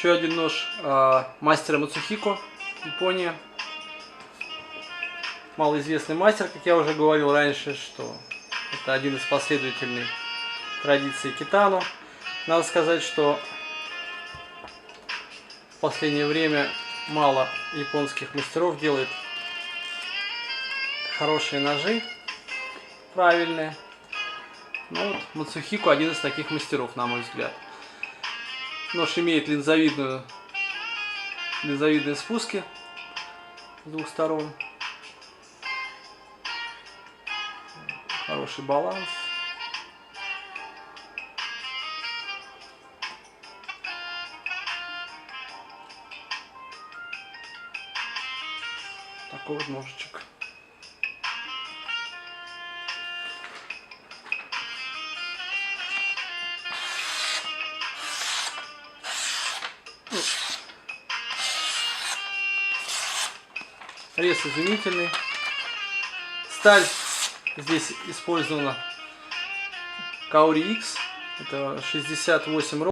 Еще один нож э, мастера Мацухико, Япония. Малоизвестный мастер, как я уже говорил раньше, что это один из последователей традиции китану. Надо сказать, что в последнее время мало японских мастеров делает хорошие ножи, правильные. Ну вот Мацухико один из таких мастеров, на мой взгляд. Нож имеет линзовидную, линзовидные спуски с двух сторон. Хороший баланс. Такой вот ножичек. Рез изумительный. Сталь здесь использована Kaori X. Это 68 ро.